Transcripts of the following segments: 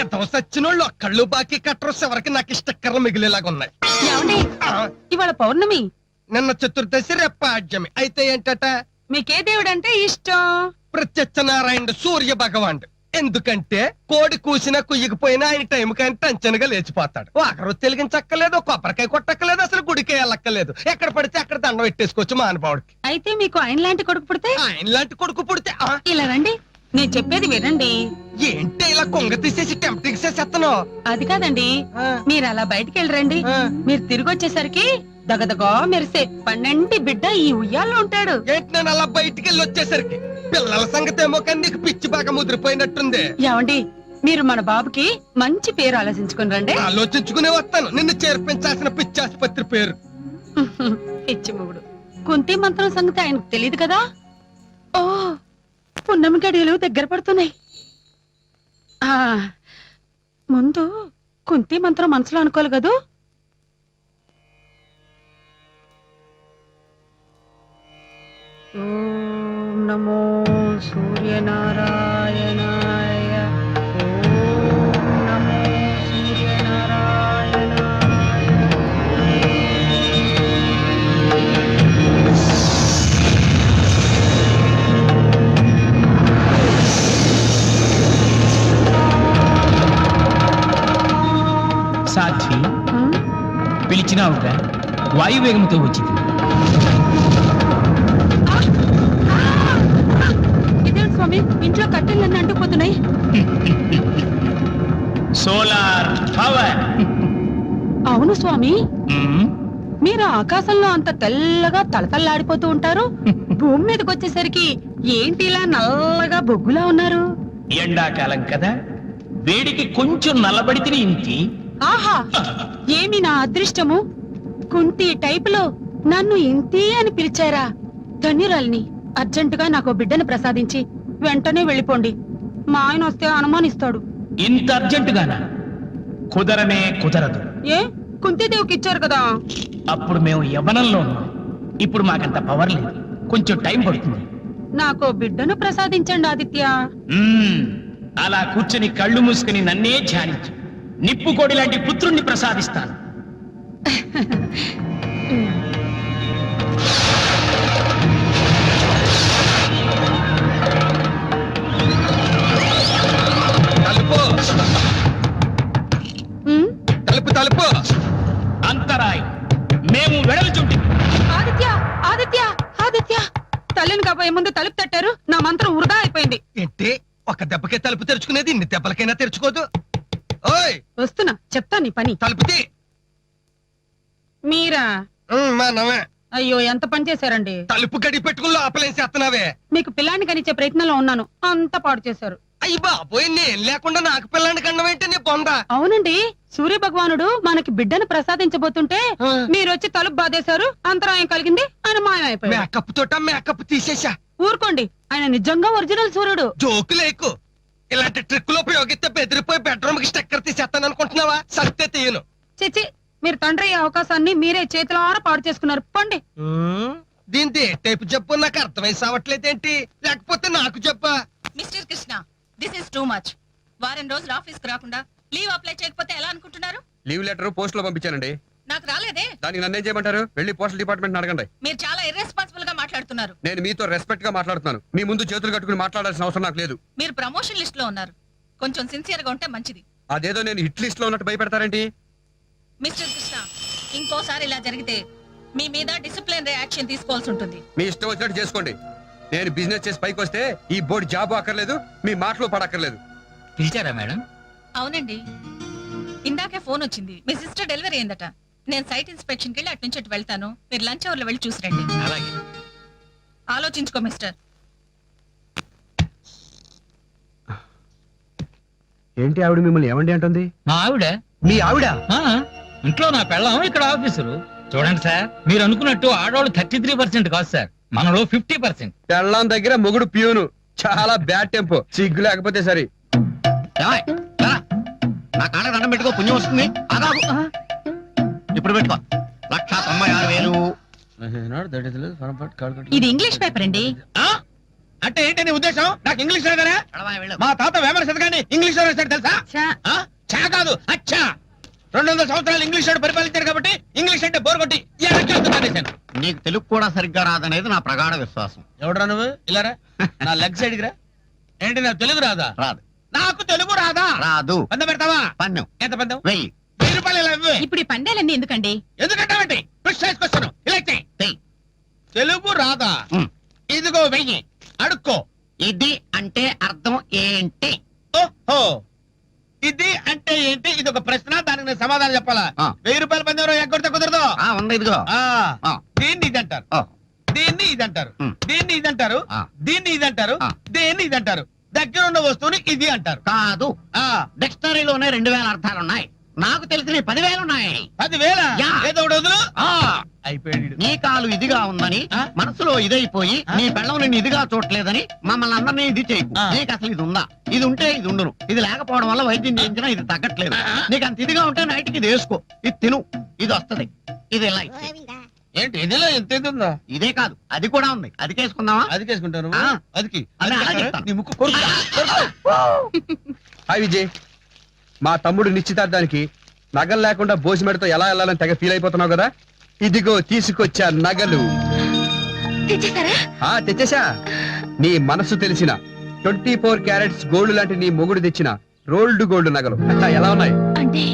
ఎంత సచ్చినోళ్ళు ఒక్కళ్ళు బాకీ కట్టరు. ఎవరికి నాకు స్టిక్కర్లు మిగిలేలాగా ఉన్నాయి. ఏమండి? ఇవాళ పౌర్ణమి. నిన్న చతుర్దశి రేపు ఆడ్యమి అయితే ఏంటట? మీకే దేవుడంటే ఇష్టం. ప్రత్యక్ష నారాయణుడు సూర్య భగవానుడు. ఎందుకంటే కోడి కూసినా కుయ్యకపోయినా ఆయన టైం కానీ టంచనగా లేచిపోతాడు. ఒకరు తెలిగించక్కలేదు కొబ్బరికాయ కొట్టక్కలేదు అసలు గుడికే వెళ్ళక్కలేదు ఎక్కడ పడితే అక్కడ దండం పెట్టేసుకోవచ్చు మానవాడికి అయితే మీకు ఆయన లాంటి కొడుకు పుడితే? ఆయన లాంటి కొడుకు పుడితే ఇలా రండి. నేను చెప్పేది వినండి. ఏంటి ఇలా కొంగ తీసేసి టెంప్టింగ్ చేసేస్తాను అది కాదండి. మీరు అలా బయటికి వెళ్ళరండి. మీరు తిరిగి వచ్చేసరికి దగదగో మెరిసే పన్నెండు బిడ్డ ఈ ఉయ్యాల్లో ఉంటాడు. ఏంటి నేను అలా బయటికి వెళ్ళి వచ్చేసరికి? పిల్లల సంగతి ఏమో కానీ నీకు పిచ్చి బాగా ముదిరిపోయినట్టుంది. ఏమండి మీరు మన బాబుకి మంచి పేరు ఆలోచించుకుని రండి. ఆలోచించుకునే వస్తాను. నిన్ను చేర్పించాల్సిన పిచ్చి ఆసుపత్రి పేరు. పిచ్చి మొగుడు. కుంతి మంత్రం సంగతి ఆయనకు తెలియదు కదా? ఓ పున్నమి గడియలు దగ్గర పడుతున్నాయి. ఆ ముందు కుంతి మంత్రం మనసులో అనుకోవాలి కదూ? ఓం నమో సూర్యనారాయణ పిలిచినావుగా వాయువేగంతో వచ్చింది. ఇదేంటి స్వామి? ఇంట్లో కట్టెలన్నీ అంటుకుపోతున్నాయి. Solar power. అవును స్వామి. మీరు ఆకాశంలో అంత తెల్లగా తలతల్లాడిపోతూ ఉంటారు. భూమి మీదకి వచ్చేసరికి ఏంటి ఇలా నల్లగా బొగ్గులా ఉన్నారు? ఎండాకాలం కదా. వేడికి కొంచెం నల్లబడితే ఇంటి ఆహా ఏమి నా అదృష్టము? కుంతి టైపులో నన్ను ఇంతి అని పిలిచారా? ధన్యురాల్ని అర్జెంటుగా నాకు బిడ్డను ప్రసాదించి వెంటనే వెళ్ళిపోండి. మా ఆయన వస్తే అనుమానిస్తాడు. ఇంత అర్జెంటుగానా? కుదరనే కుదరదు. ఏ? కుంతిదేవికి ఇచ్చారు కదా. అప్పుడు మేము యవనంలో ఉన్నాం. ఇప్పుడు మాకంత పవర్ లేదు. కొంచెం టైం పడుతుంది. నాకు బిడ్డను ప్రసాదించండి ఆదిత్య. అలా కూర్చుని కళ్ళు మూసుకుని నన్నే ధ్యానించు. నిప్పుకోడి లాంటి పుత్రుణ్ణి ప్రసాదిస్తాను. తలుపు తలుపు. అంతరాయం. మేము వెడల్చుంటే ఆదిత్య ఆదిత్య ఆదిత్య. తల్లిని కాబోయే ముందు తలుపు తట్టారు. నా మంత్రం వృధా అయిపోయింది. ఏంటి? ఒక దెబ్బకే తలుపు తెరుచుకునేది ఇన్ని దెబ్బలకైనా తెరుచుకోదు. ఓయ్! వస్తున్నా చెప్తా నీ పని. తలుపు తీ మీరా అయ్యో ఎంత పని చేశారండి? తలుపు గడి పెట్టుకుని లోపలేం చేస్తున్నావే? మీకు పిల్లాన్ని కనిచ్చే ప్రయత్నంలో ఉన్నాను. అంత పాడు చేశారు. అయ్యి బాబోయ్ నేను లేకుండా నాకు పిల్లని కండం ఏంటి నీ బొంద? అవునండి సూర్య భగవానుడు మనకి బిడ్డను ప్రసాదించబోతుంటే. మీరు వచ్చి తలుపు బాధేశారు అంతరాయం కలిగింది ఆయన మాయమైపోయారు మేకప్ తోట మేకప్ తీసేశా. ఊరుకోండి ఆయన నిజంగా ఒరిజినల్ సూర్యుడు. జోకు లేకు. ఇలాంటి ట్రిక్కులు ఉపయోగిస్తే బెదిరిపోయి బెడ్రూమ్కి స్టెక్కర్ తీసేస్తాను అనుకుంటున్నావా? సత్తే తీయను. చిచి మీరు తండ్రి అయ్యే అవకాశాన్ని మీరే చేతులారా పాడు చేసుకున్నారు. పండి. దీంతో ఏ టైపు చెప్పు నాకు అర్థమై సావట్లేదేంటి? లేకపోతే నాకు చెప్పా mister Krishna this is too much వారం రోజులు ఆఫీస్కు రాకుండా లీవ్ అప్లై చేయకపోతే ఎలా అనుకుంటున్నారు? లీవ్ లెటర్ పోస్ట్లో పంపించానండి. నాకు రాలేదే? దానికి నన్నేం చేయమంటారు? వెళ్ళి పోస్టల్ డిపార్ట్మెంట్ అడగండి. మీరు చాలా ఇర్రెస్పాన్సిబుల్గా మాట్లాడుతున్నారు. నేను మీతో రెస్పెక్ట్గా మాట్లాడుతున్నాను. మీ ముందు చేతులు కట్టుకుని మాట్లాడాల్సిన అవసరం నాకు లేదు. మీరు ప్రమోషన్ లిస్ట్లో ఉన్నారు. కొంచెం సిన్సియర్గా ఉంటే మంచిది. అదేదో నేను హిట్ లిస్ట్లో ఉన్నట్టు భయపెడతారేంటి? మిస్టర్ కృష్ణ ఇంకోసారి ఇలా జరిగితే మీ మీద డిసిప్లిన్ యాక్షన్ తీసుకోవాల్సి ఉంటుంది. మీ ఇష్టం వచ్చినట్టు చేసుకోండి. నేను బిజినెస్ చేసి పైకి వస్తే ఈ బోర్డు జాబ్ అక్కర్లేదు మీ మాటలు పడక్కర్లేదు. పిలిచారా మేడం? అవునండి. ఇందాకే ఫోన్ వచ్చింది. మీ సిస్టర్ డెలివరీ అయిందట. నేను సైట్ ఇన్స్పెక్షన్కి వెళ్ళి అటు నుంచి అటు వెళ్తాను. మీరు లంచ్ అవర్లో వెళ్ళి చూసిరండి అలాగే. ఆలోచించుకో మిస్టర్. ఏంటి ఆవిడ మిమ్మల్ని ఏమండి అంటుంది? మా ఆవిడ? మీ ఆవిడ? ఇంట్లో నా పెళ్ళం ఇక్కడ ఆఫీసులు. చూడండి సార్ మీరు అనుకున్నట్టు ఆడవాళ్ళు థర్టీ త్రీ పర్సెంట్ కాదు సార్. మనలో ఫిఫ్టీ పర్సెంట్. పెళ్ళాం దగ్గర మొగుడు ప్యూను. చాలా బ్యాడ్ టెంపో. సిగ్గు లేకపోతే సరే. నా కాళ్ళ దండం పెట్టుకో పుణ్యం వస్తుంది. ఇప్పుడు పెట్టుకో. లక్ష తొంభై ఆరు వేలు. ఇది ఇంగ్లీష్ పేపర్ అండి. అంటే ఏంటి నీ ఉద్దేశం? నాకు ఇంగ్లీష్ వెళ్ళు. మా తాత వేమన శతకాన్ని ఇంగ్లీష్లో రాశాడు తెలుసా? ఛా, ఆ? చా కాదు అచ్చా. రెండు వందల సంవత్సరాలు ఇంగ్లీష్ వాడు పరిపాలించారు కాబట్టి ఇంగ్లీష్ అంటే బోర్ కొట్టి నీకు తెలుగు కూడా సరిగ్గా రాదనేది నా ప్రగాఢ విశ్వాసం. ఎవడరా నువ్వు? ఇలారా? నా లెగ్ సైడ్ రా ఏంటి నాకు తెలుగు రాదా? రాదు. నాకు తెలుగు రాదా? రాదు. పందెం పెడతావా? పన్ను ఎంత పందెం? వెయ్యి. వెయ్యి రూపాయలు ఇలా ఇవ్వు. ఇప్పుడు ఈ పందేలన్నీ ఎందుకండి? ఎందుకంటావేంటి ప్రిసైజ్ క్వశ్చన్ ఇలా ఇచ్చేయ్. తెయ్. తెలుగు రాదా ఉమ్. ఇదిగో వెయ్యి. అడుక్కో. ఇది అంటే అర్థం ఏంటి? ఓహో. ఇది అంటే ఏంటి? ఇది ఒక ప్రశ్న. దానికి నేను సమాధానం చెప్పాలా? ఆ. వెయ్యి రూపాయల పందెం ఎగ్గొడితే కుదరదు? ఆ ఉంది ఇదిగో. ఆ, ఆ. దీన్ని ఇది అంటారు ఓ, దీన్ని ఇది అంటారు ఉమ్. దీన్ని ఇది అంటారు ఆ. దీన్ని ఇది అంటారు ఆ. దీన్ని ఇది అంటారు దగ్గర ఉన్న వస్తువుని ఇది అంటారు. కాదు. ఆ. డిక్షనరీలోనే రెండు వేల అర్థాలు ఉన్నాయి నాకు తెలిసిన పదివేలు ఉన్నాయి పదివేల? యా. ఏదో ఒకటి వదులు? ఆ. అయిపోయాడు నీ కాలు ఇదిగా ఉందని? మనసులో ఇదైపోయి? నీ పెళ్ళం నిన్ను ఇదిగా చూడలేదని మమ్మల్ని అందరినీ ఇది చేయకు ఆ. నీకు అసలు ఇది ఉందా? ఇది ఉంటే ఇది ఉండును. ఇది లేకపోవడం వల్ల వైద్యం చేయించినా ఇది తగ్గట్లేదు. ఆ. నీకు అంత ఇదిగా ఉంటే నైట్కి ఇది వేసుకో. ఇది తిను. ఇది వస్తది. ఇది ఇలా ఇచ్చేయ్. ఏంటి? ఇదిలో ఎంత ఇది ఉందా? ఇదే కాదు. అది కూడా ఉంది. అది కేసుకుందామా? అది కేసుకుంటాను ఆ. అదికి అదే, అది అలా కాదు. చెప్తాను. నీ ముక్కు కొరుకు. హాయ్ విజయ్. మా తమ్ముడు నిశ్చితార్థానికి నగలు లేకుండా భోజమెడతో ఎలా వెళ్ళాలని తెగ ఫీల్ అయిపోతున్నావు కదా? ఇదిగో తీసుకొచ్చా నగలు. ఆ తెచ్చేసా నీ మనసు తెలిసిన ట్వంటీ ఫోర్ క్యారెట్స్ గోల్డ్ లాంటి నీ మొగుడు తెచ్చిన రోల్డ్ గోల్డ్ నగలు. అట్టా ఎలా ఉన్నాయి? అంటే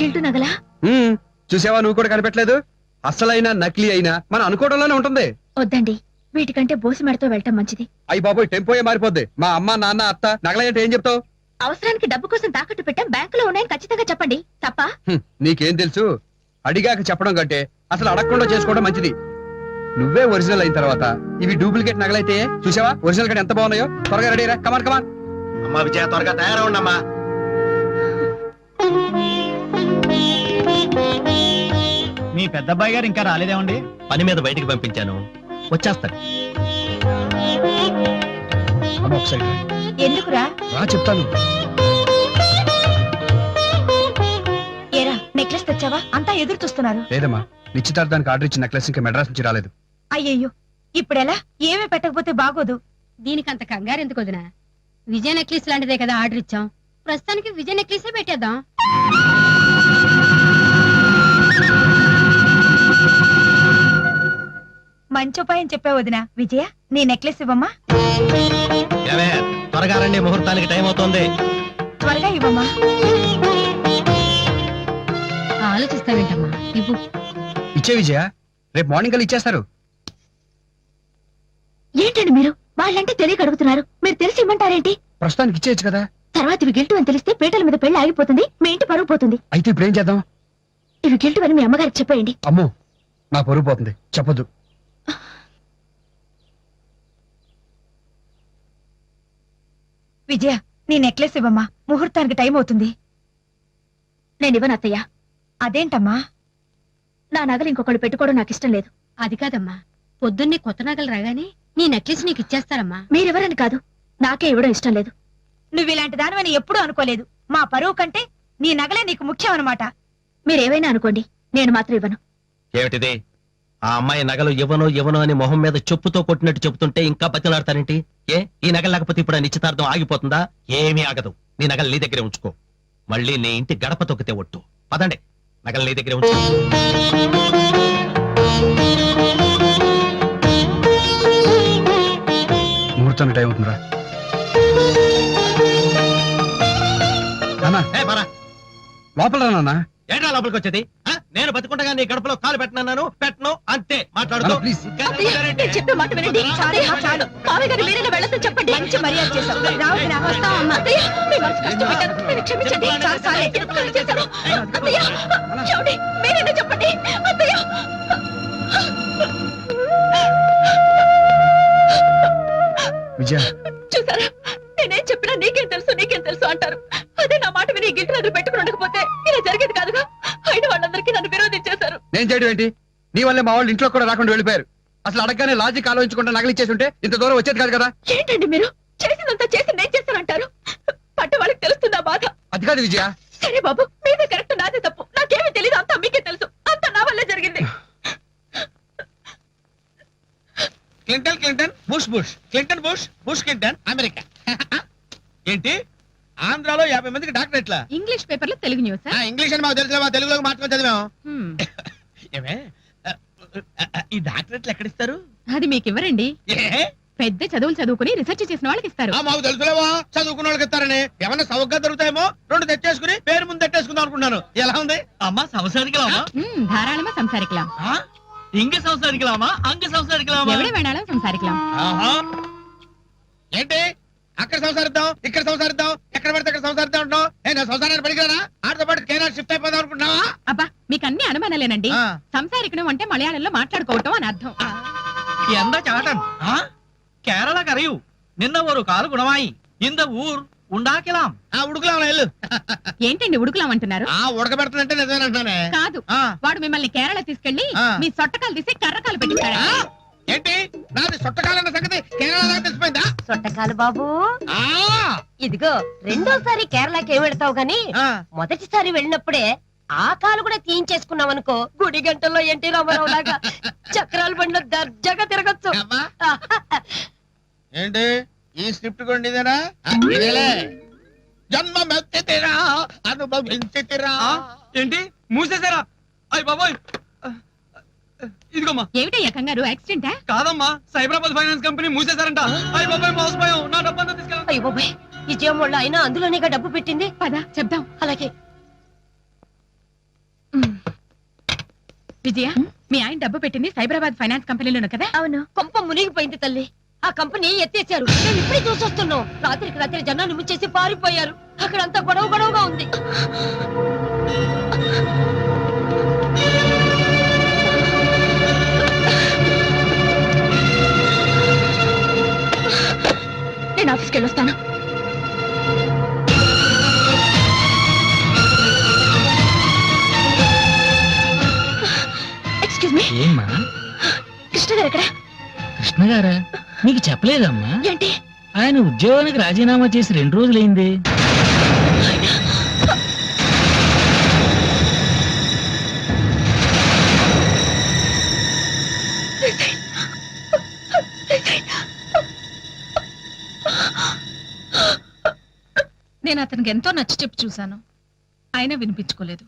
గిల్టు నగలా? హ్మ్, చూసావా? నువ్వు కూడా కనిపెట్టలేదు? అసలైన నకిలీ అయినా మనం అనుకోవడంలోనే ఉంటుంది. వద్దండి. వీటికంటే బోసి మెడతో వెళ్ళటం మంచిది. అయ్యి బాబోయ్ టెంపోయే మారిపోద్ది. మా అమ్మ నాన్న అత్త నగలంటే ఏం చెప్తావు? అవసరానికి డబ్బు కోసం తాకట్టు పెట్టాం బ్యాంకులో ఉన్నాయని ఖచ్చితంగా చెప్పండి. తప్ప? నీకేం తెలుసు? అడిగాక చెప్పడం కంటే అసలు అడగకుండా చేసుకోవడం మంచిది. నువ్వే ఒరిజినల్ అయిన తర్వాత ఇవి డూప్లికేట్ నగలైతే చూసావా? ఒరిజినల్ కంటే ఎంత బాగున్నాయో? త్వరగా రెడీ రా. కమాన్ కమాన్ అమ్మా విజయ త్వరగా తయారవుండమ్మా మీ పెద్ద అబ్బాయి గారు ఇంకా రాలేదేమండి? పని మీద బయటికి పంపించాను. వచ్చేస్తాడు అమ్మ ఒకసారి ఎందుకురా? రా చెప్తాను. ఏరా నెక్లెస్ తెచ్చావా? అంతా ఎదురు చూస్తున్నారు. లేదమ్మా నిశ్చితార్థానికి ఆర్డర్ ఇచ్చిన నెక్లెస్ ఇంకా మెడ్రాస్ నుంచి రాలేదు. అయ్యయ్యో ఇప్పుడెలా? ఏమీ పెట్టకపోతే బాగోదు. దీనికి అంత కంగారు ఎందుకు వదినా? విజయ నెక్లెస్ లాంటిదే కదా ఆర్డర్ ఇచ్చాం. ప్రస్తుతానికి విజయ నెక్లెసే పెట్టేద్దాం. మంచి ఉపాయం చెప్పావు వదినా. విజయ నీ నెక్లెస్ ఇవ్వమ్మా. ఏమే త్వరగా రండి ముహూర్తానికి టైం అవుతోంది. త్వరగా ఇవ్వమ్మా. ఆలోచిస్తావేంటమ్మా? ఇవ్వు. ఇచ్చే విజయ రేపు మార్నింగ్ కల్లా ఇచ్చేస్తారు. ఏంటండి మీరు? వాళ్ళంటే తెలియక అడుగుతున్నారు. మీరు తెలిసి ఇమ్మంటారేంటి? ప్రస్తుతానికి ఇచ్చేయచ్చు కదా. తర్వాత ఇవి గిల్టు అని తెలిస్తే పీటల మీద పెళ్ళి ఆగిపోతుంది మీ ఇంటి పరువు పోతుంది. అయితే ఇప్పుడు ఏం చేద్దాం? ఇవి గిల్టు అని మీ అమ్మగారికి చెప్పేయండి. అమ్మో నా పరుగు పోతుంది. చెప్పొద్దు. విజయ నీ నెక్లెస్ ఇవ్వమ్మా. ముహూర్తానికి టైం అవుతుంది. నేను ఇవ్వను అత్తయ్య. అదేంటమ్మా? నా నగలు ఇంకొకళ్ళు పెట్టుకోవడం నాకు ఇష్టం లేదు. అది కాదమ్మా. పొద్దున్నే కొత్త నగలు రాగానే నీ నెక్లెస్ నీకు ఇచ్చేస్తారమ్మా. మీరెవరని కాదు నాకే ఇవ్వడం ఇష్టం లేదు. నువ్వు ఇలాంటి దానివని ఎప్పుడూ అనుకోలేదు. మా పరువు కంటే నీ నగలే నీకు ముఖ్యం అనమాట మీరేమైనా అనుకోండి నేను మాత్రం ఇవ్వను. ఏమిటిది? ఆ అమ్మాయి నగలు ఇవ్వను ఇవ్వను అని మొహం మీద చెప్పుతో కొట్టినట్టు చెప్తుంటే ఇంకా బతిలాడతారేంటి? ఏ ఈ నగలు లేకపోతే ఇప్పుడు నిశ్చితార్థం ఆగిపోతుందా? ఏమీ ఆగదు. నీ నగలు నీ దగ్గరే ఉంచుకో. మళ్ళీ నీ ఇంటి గడప తొక్కితే ఒట్టు. పదండి. నగలు నీ దగ్గరే ఉంచుకో ముహూర్తానికి టైం అవుతుందిరా. నాన్న. ఏ, పరా. లోపల రా నాన్న. ఏంట్రా లోపలికి వచ్చేది? ఆ? నేను బతికుండగా నీ గడపలో కాలు పెట్టనన్నాను. పెట్టను అంతే మాట్లాడుతూ. ప్లీజ్. నేను చెప్పే మాట వినండి. చాలు చాలు. మామయ్య గారు మీరైనా వెళ్ళొద్దని చెప్పండి. మంచి మర్యాద చేశావు. రావునా వస్తావమ్మా అత్తయ్య. మీ మనసు కష్టపెట్టాను నన్ను క్షమించండి. చాలు చాలే ఎందుకు అలా చేశారు అత్తయ్య చూడండి. మీరైనా చెప్పండి. అత్తయ్య. విజయ. చూసారా? నేనేం చెప్పినా నీకేం తెలుసు నీకేం తెలుసు అంటారు. అదే నా మాట విని గిల్ట్ పెట్టుకుని ఉండకపోతే ఇలా జరిగేది కాదుగా? అయిన వాళ్ళందరికీ నన్ను విరోధించేశారు. నేను చేయడం ఏంటి? నీ వల్లే మా వాళ్ళు ఇంట్లో కూడా రాకుండా వెళ్ళిపోయారు. అసలు అడగగానే లాజిక్ ఆలోచించకుండా నగలు ఇచ్చేసి ఉంటే ఇంత దూరం వచ్చేది కాదు కదా? ఏంటండి మీరు? చేసినంత చేసి నేను చేస్తానంటారు పట్ట వాళ్ళకి తెలుస్తుందా బాధ? అది కాదు విజయ. సరే బాబు మీదే కరెక్ట్ నాదే తప్పు. నాకేమీ తెలీదు అంతా మీకే తెలుసు. అంతా నా వల్లే జరిగింది. Clinton Clinton Bush Bush. Clinton Bush Bush Clinton America. ఏంటి? ఆంధ్రాలో యాభై మందికి డాక్టర్ ఎట్లా? ఇంగ్లీష్ పేపర్లో తెలుగు న్యూస్ ఆ, ఇంగ్లీష్ అని మాకు తెలుసు తెలుగులో మాత్రమే చదివాం. ఏమే? ఈ డాక్టర్ ఎట్లా ఎక్కడిస్తారు అది మీకు ఇవ్వరండి. పెద్ద చదువులు చదువుకుని రీసెర్చ్ చేసిన వాళ్ళకి ఇస్తారు. ఆ, మాకు తెలుసులేవా? చదువుకున్న వాళ్ళకి ఇస్తారని. ఏమన్నా సౌకర్యం దొరుకుతాయేమో? రెండు తెచ్చేసుకుని పేరు ముందు తెట్టేసుకుందాం అనుకున్నాను ఎలా ఉంది? అమ్మా సంసారికలామా మ్మ్, ధారాళமா సంసారికలాం. ఆ? ఇంగ సంసారికలామా? అంగ సంసారికలామా? ఎవడే వేణాలో సంసారికలాం. ఆహా. ఏంటి? అక్కడ సంసారిద్దాం ఇక్కడ సంసారిద్దాం ఎక్కడ పడితే అక్కడ సంసారిద్దాం అంటున్నావు ఏ నా సంసారాన్ని పడిగానా ఆడితో పాటు కేరళ షిఫ్ట్ అయిపోదాం అనుకుంటున్నావా? అబ్బా మీకు అన్ని అనుమానాలేనండి. ఆ. అంటే మలయాళంలో మాట్లాడుకోవటం అని అర్థం. చాటన్ కేరళ కరయు. నిన్న ஒரு కాలు గుణమాయి. ఇంద ఊర్ ఉండాకిలాం. ఆ ఉడుకులా వెళ్ళు. ఏంటండి ఉడుకులాం అంటున్నారు? ఆ ఉడకబెడుతుందంటే నిజమేనంటున్నానే. కాదు. ఆ. వాడు మిమ్మల్ని కేరళ తీసుకెళ్ళి ఆ. మీ సొట్టకాలు తీసి కర్రకాలు పెట్టిస్తాడు? ఏంటి? నాది సొట్టకాలన్న సంగతి కేరళ తెలిసిపోయిందా? సొట్టకాలు బాబు. ఆ! ఇదిగో రెండోసారి కేరళకి ఏం వెళ్తావు గాని ఆ. మొదటిసారి వెళ్ళినప్పుడే ఆ కాలు కూడా తీయించేసుకున్నాం అనుకో గుడి గంటల్లో ఎన్టీ రామారావు లాగా చక్రాలు బండ్లో దర్జాగా తిరగచ్చు. అబ్బా. ఏంటి? ఈ స్క్రిప్ట్ కూడా నీదేనా? ఆ, ఇదేలే. జన్మ మెత్తిరా అనుభవించితిరా. ఏంటి? మూసేశారా? అయ్య బాబోయ్! ఇదిగోమ్మా. ఏమిటయ్యా కంగారు? యాక్సిడెంటా? కాదమ్మా సైబరాబాద్ ఫైనాన్స్ కంపెనీ మూసేశారంట. అయ్య బాబాయ్ మోసపోయాం నా డబ్బంతా తీసుకెళ్ళండి. అయ్యో బాబాయ్ విజయం వాళ్ళు అయినా అందులోనేగా డబ్బు పెట్టింది. పద చెప్దాం. అలాగే. విజయ మీ ఆయన డబ్బు పెట్టింది సైబరాబాద్ ఫైనాన్స్ కంపెనీలోను కదా? అవును. కొంప మునిగిపోయింది తల్లి. ఆ కంపెనీ ఎత్తేసారు మేము ఇప్పుడే చూసొస్తున్నాం. రాత్రికి రాత్రి జనాన్ని ముంచేసి పారిపోయారు. అక్కడంతా గొడవ గొడవగా ఉంది. నేను ఆఫీస్కి వెళ్ళొస్తాను. ఎక్స్క్యూజ్ మీ ఏమ్మా? కృష్ణ గారు ఎక్కడ? కృష్ణ గారా? మీకు చెప్పలేదమ్మా? ఏంటి? ఆయన ఉద్యోగానికి రాజీనామా చేసి రెండు రోజులైంది. నేను అతనికి ఎంతో నచ్చి చెప్పి చూశాను. అయినా వినిపించుకోలేదు.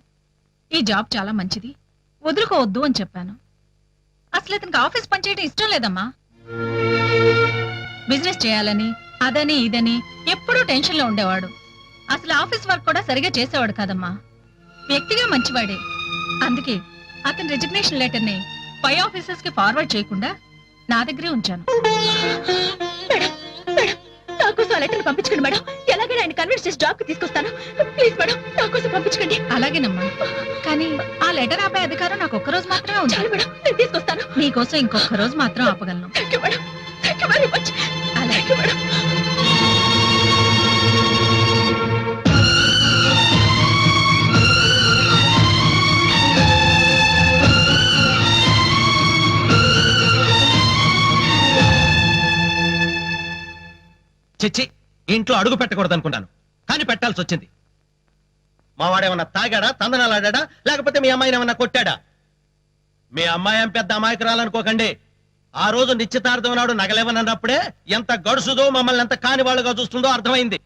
ఈ జాబ్ చాలా మంచిది. వదులుకోవద్దు అని చెప్పాను. అసలు ఇతనికి ఆఫీస్ పనిచేయడం ఇష్టం లేదమ్మా. బిజినెస్ చేయాలని అదని ఇదని ఎప్పుడూ టెన్షన్లో ఉండేవాడు. అసలు ఆఫీస్ వర్క్ కూడా సరిగా చేసేవాడు కాదమ్మా. వ్యక్తిగా మంచివాడే. అందుకే అతని రిజిగ్నేషన్ లెటర్ని పై ఆఫీసర్స్కి ఫార్వర్డ్ చేయకుండా నా దగ్గరే ఉంచాను. నా కోసం ఆ లెటర్ పంపించకండి మేడం. ఎలాగైనా ఆయన కన్విన్స్ చేసి జాబ్కి తీసుకొస్తాను. ప్లీజ్ మేడం నా కోసం పంపించకండి. అలాగేనమ్మా. కానీ ఆ లెటర్ ఆపే అధికారం నాకు ఒక్క రోజు మాత్రమే ఉంది. చాలు మేడం. నేను తీసుకొస్తాను. నీకోసం ఇంకొక రోజు మాత్రం ఆపగలను. Thank you madam. Thank you very much. You madam. చిచ్చి ఇంట్లో అడుగు పెట్టకూడదు అనుకున్నాను కానీ పెట్టాల్సి వచ్చింది. మా వాడేమన్నా తాగాడా తందనాలాడా లేకపోతే మీ అమ్మాయిని ఏమన్నా కొట్టాడా? మీ అమ్మాయి ఏం పెద్ద అమాయకురాలనుకోకండి. ఆ రోజు నిశ్చితార్థం నాడు నగలేవనన్నప్పుడే ఎంత గడుసుదో మమ్మల్ని ఎంత కాని వాళ్ళుగా చూస్తుందో అర్థమైంది.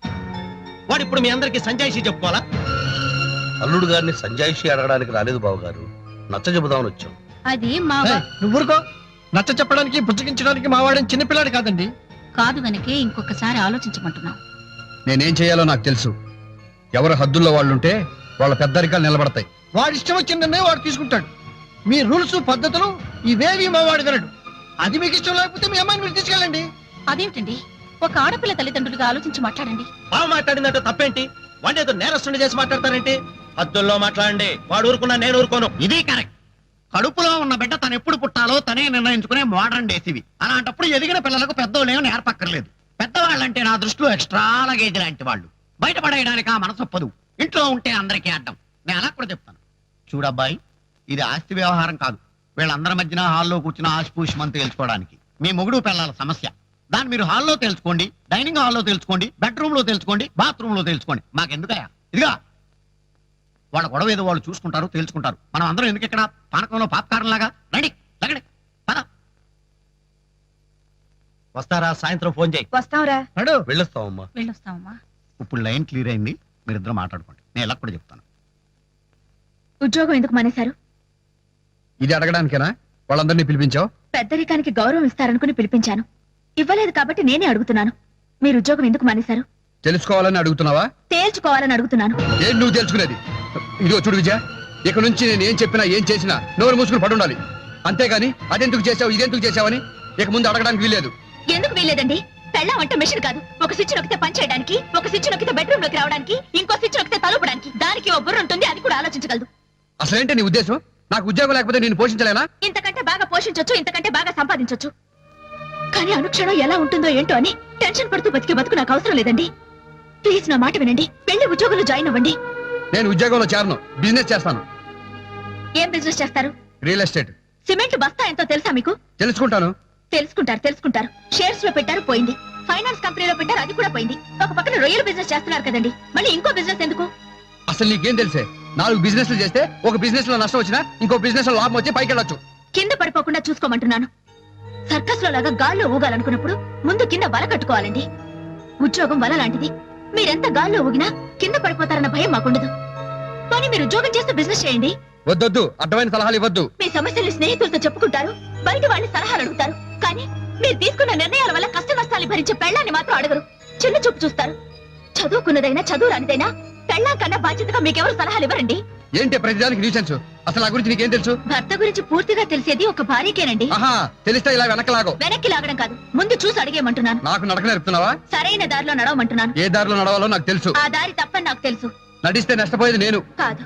వాడు ఇప్పుడు మీ అందరికి సంజాయిషి చెప్పుకోవాలా? అల్లుడు గారిని సంజాయిషి అడగడానికి రాలేదు బావగారు. నచ్చ చెబుదామని వచ్చాం. అది మా నువ్వు ఊరుకో. నచ్చ చెప్పడానికి పుచ్చగించడానికి మావాడని చిన్నపిల్లాడు కాదండి. కాదు గనకే ఇంకొకసారి ఆలోచించమంటున్నాం నేనేం చేయాలో నాకు తెలుసు. ఎవరు హద్దుల్లో వాళ్ళుంటే వాళ్ళ పెద్దరికాలు నిలబడతాయి. వాడి ఇష్టం వచ్చిందనే వాడు తీసుకుంటాడు. మీ రూల్స్ పద్ధతులు ఇవేవి మా వాడు వినడు. అది మీకు ఇష్టం లేకపోతే మీ అమ్మాయిని మీరు తీసుకెళ్ళండి. అదేమిటండి? ఒక ఆడపిల్ల తల్లిదండ్రులుగా ఆలోచించి మాట్లాడండి. బావ మాట్లాడిందంటే తప్పేంటి? వాడేదో నేరస్తుండి చేసి మాట్లాడతారేంటి? హద్దుల్లో మాట్లాడండి. వాడు ఊరుకున్నా నేను ఊరుకోను. ఇది కరెక్ట్. కడుపులో ఉన్న బిడ్డ తను ఎప్పుడు పుట్టాలో తనే నిర్ణయించుకునే మోడర్న్ డేసివి అలాంటప్పుడు ఎదిగిన పిల్లలకు పెద్దోళ్ళేమో నేర్పక్కర్లేదు. పెద్దవాళ్ళంటే నా దృష్టిలో ఎక్స్ట్రా లగేజ్ లాంటి వాళ్ళు. బయటపడేయడానికి ఆ మనసు ఒప్పదు. ఇంట్లో ఉంటే అందరికీ అడ్డం. నేను అలా కూడా చెప్తాను. చూడబ్బాయి ఇది ఆస్తి వ్యవహారం కాదు. వీళ్ళందరి మధ్యన హాల్లో కూర్చున్న ఆశపూషమని తేల్చుకోవడానికి మీ మొగుడు పిల్లల సమస్య. దాన్ని మీరు హాల్లో తెలుసుకోండి డైనింగ్ హాల్లో తెలుసుకోండి బెడ్రూమ్లో తెలుసుకోండి బాత్రూమ్లో తెలుసుకోండి. మాకెందుకయా ఇదిగా వాళ్ళ గొడవ ఏదో వాళ్ళు చూసుకుంటారు తేల్చుకుంటారు. మనం అందరం ఎందుకు ఇక్కడ పానకంలో లాగా రండి లగండి పద. వస్తారా? సాయంత్రం ఫోన్ చేయి. వస్తాంరా నడు వెళ్ళొస్తామమ్మా వెళ్ళొస్తామమ్మా ఇప్పుడు లైన్ క్లియర్ అయింది మీరిద్దరు మాట్లాడుకోండి. నేను ఎలా కూడా చెప్తాను. ఉద్యోగం ఎందుకు మానేశారు? ఇది అడగడానికేనా? వాళ్ళందరినీ పిలిపించావు? పెద్దరికానికి గౌరవం ఇస్తారనుకుని పిలిపించాను. ఇవ్వలేదు కాబట్టి నేనే అడుగుతున్నాను. మీరు ఉద్యోగం ఎందుకు మానేశారు? తెలుసుకోవాలని అడుగుతున్నావా? తేల్చుకోవాలని అడుగుతున్నాను. ఏం నువ్వు తెలుసుకునేది ఇదిగో చూడు విజయ ఇక నుంచి నేను ఏం చెప్పినా ఏం చేసినా నోరు మూసుకుని పడి ఉండాలి అంతేగాని అదెందుకు చేసావు ఇదెందుకు చేసావని ఇక ముందు అడగడానికి వీలేదు ఎందుకు వీలేదండి పెళ్ళం అంటే మెషిన్ కాదు. ఒక స్విచ్ నొక్కితే పని చేయడానికి ఒక స్విచ్ నొక్కితే బెడ్రూమ్లోకి రావడానికి ఇంకో స్విచ్ నొక్కితే తలపడానికి దానికి ఓ బుర్ర ఉంటుంది అది కూడా ఆలోచించగలదు. అసలేంటి నీ ఉద్దేశం? నాకు ఉద్యోగం లేకపోతే నేను పోషించలేనా? ఇంతకంటే బాగా పోషించొచ్చు ఇంతకంటే బాగా సంపాదించొచ్చు. కానీ అనుక్షణం ఎలా ఉంటుందో ఏంటో అని టెన్షన్ పడుతూ బతికే బతుకు నాకు అవసరం లేదండి. ప్లీజ్ నా మాట వినండి. వెళ్ళి ఉద్యోగంలో జాయిన్ అవ్వండి. నేను ఉద్యోగంలో చేరను. బిజినెస్ చేస్తాను. ఏం బిజినెస్ చేస్తారు? Real estate. సిమెంట్ బస్తా ఎంతో తెలుసా మీకు? తెలుసుకుంటాను. తెలుసుకుంటారు తెలుసుకుంటారు. షేర్స్లో పెట్టారు పోయింది. ఫైనాన్స్ కంపెనీలో పెట్టారు అది కూడా పోయింది. ఒక పక్కన రొయ్యల బిజినెస్ చేస్తున్నారు కదండి. మళ్ళీ ఇంకో బిజినెస్ ఎందుకు? అసలు నీకేం తెలిసే? నాలుగు బిజినెస్ చేస్తే ఒక బిజినెస్లో నష్టం వచ్చినా ఇంకో బిజినెస్లో లాభం వచ్చి పైకి వెళ్ళొచ్చు కింద పడిపోకుండా చూసుకోమంటున్నాను. సర్కస్లో లాగా గాల్లో ఊగాలనుకున్నప్పుడు ముందు కింద వల కట్టుకోవాలండి. ఉద్యోగం వల లాంటిది. మీరెంత గాల్లో ఊగినా కింద పడిపోతారన్న భయం మాకుండదు. కానీ మీరు ఉద్యోగం చేస్తూ బిజినెస్ చేయండి. వద్దొద్దు. అడ్డమైన సలహాలు ఇవ్వద్దు. మీ సమస్యల్ని స్నేహితులతో చెప్పుకుంటారు. బయట వాళ్ళని సలహాలు అడుగుతారు. కానీ మీరు తీసుకున్న నిర్ణయాల వల్ల కష్ట నష్టాలు భరించే పెళ్ళాన్ని మాత్రం అడగరు. చిన్న చూపు చూస్తారు. చదువుకున్నదైనా చదువు రానిదైనా పెళ్ళాం కన్నా బాధ్యతగా మీకెవరు సలహాలు ఇవ్వరండి? ఏంటి ప్రతిదానికి న్యూసెన్స్ అసలు నా గురించి నీకేం తెలుసు? భర్త గురించి పూర్తిగా తెలిసేది ఒక భార్యకేనండి. ఆహా తెలిస్తే ఇలా వెనకలాగో వెనక్కి లాగడం కాదు. ముందు చూసి అడిగేమంటున్నాను నాకు నడక నేర్పుతున్నావా సరైన దారిలో నడవమంటున్నాను. ఏ దారిలో నడవాలో నాకు తెలుసు. ఆ దారి తప్పని నాకు తెలుసు. నడిస్తే నష్టపోయేది నేను. కాదు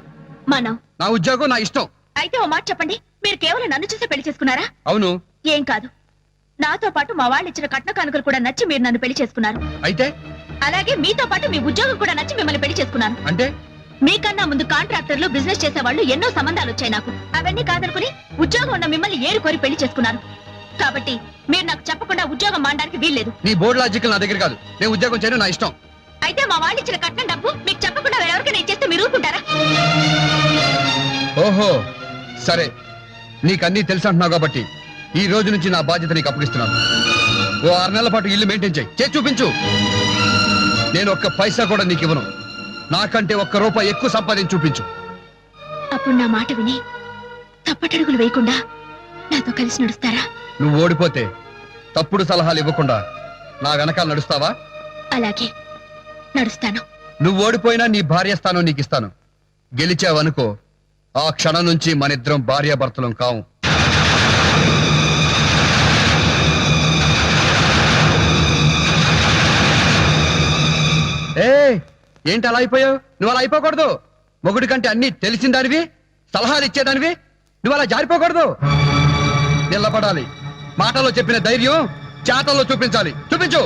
మనం. నా ఉద్యోగం నా ఇష్టం. అయితే ఓ మాట చెప్పండి మీరు కేవలం నన్ను చూసి పెళ్ళి చేసుకున్నారా? అవును. ఏం కాదు నాతో పాటు మా వాళ్ళు ఇచ్చిన కట్న కానుకలు కూడా నచ్చి మీరు నన్ను పెళ్ళి చేసుకున్నారు. అయితే? అలాగే మీతో పాటు మీ ఉద్యోగం కూడా నచ్చి మిమ్మల్ని పెళ్ళి చేసుకున్నాను. అంటే? మీకన్నా ముందు కాంట్రాక్టర్లు బిజినెస్ చేసే వాళ్ళు ఎన్నో సంబంధాలు వచ్చాయి నాకు. అవన్నీ కాదనుకుని ఉద్యోగం ఉన్న మిమ్మల్ని ఏరు కోరి పెళ్ళి చేసుకున్నాను. కాబట్టి మీరు నాకు చెప్పకుండా ఉద్యోగం మానడానికి వీల్లేదు. నీ బోర్డు లాజికల్ నా దగ్గర కాదు. నేను ఉద్యోగం చేయడం నా ఇష్టం. అయితే మా వాళ్ళు ఇచ్చిన కట్నం డబ్బు మీకు చెప్పకుండా వేరెవరికైనా ఇచ్చేస్తే మీరు ఊరుకుంటారా? ఓహో సరే. నీకన్నీ తెలుసు అంటున్నావు కాబట్టి ఈ రోజు నుంచి నా బాధ్యత నీకు అప్పగిస్తున్నాను. ఓ ఆరు నెలల పాటు ఇల్లు మెయింటైన్ చేయి. చేసి చూపించు. నేను ఒక్క పైసా కూడా నీకు ఇవ్వను. నాకంటే ఒక్క రూపాయి ఎక్కువ సంపాదించి చూపించు. అప్పుడు నా మాట విని తప్పటడుగులు వేయకుండా నాతో కలిసి నడుస్తారా? నువ్వు ఓడిపోతే తప్పుడు సలహాలు ఇవ్వకుండా నా వెనకాల నడుస్తావా? అలాగే. నడుస్తాను. నువ్వు ఓడిపోయినా నీ భార్య స్థానం నీకు ఇస్తాను గెలిచావనుకో ఆ క్షణం నుంచి మనిద్దరం భార్యాభర్తలం కావు. ఏ ఏంటి అలా అయిపోయావు? నువ్వు అలా అయిపోకూడదు. మొగుడి కంటే అన్ని తెలిసిన దానివి సలహాలు ఇచ్చేదానివి నువ్వు అలా జారిపోకూడదు. నిలబడాలి. మాటలో చెప్పిన ధైర్యం చేతల్లో చూపించాలి. చూపించు.